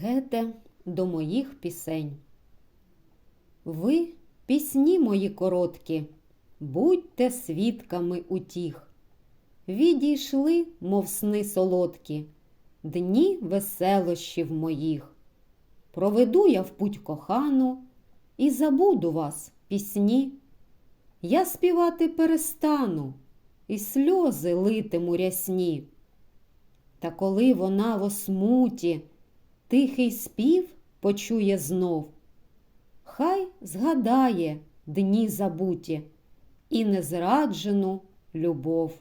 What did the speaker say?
Гете до моїх пісень. Ви, пісні мої короткі, будьте свідками утіх. Відійшли, мов сни солодкі, дні веселощів моїх. Проведу я в путь кохану і забуду вас, пісні. Я співати перестану, і сльози литиму рясні. Та коли вона в осмуті тихий спів почує знов, хай згадає дні забуті і незраджену любов.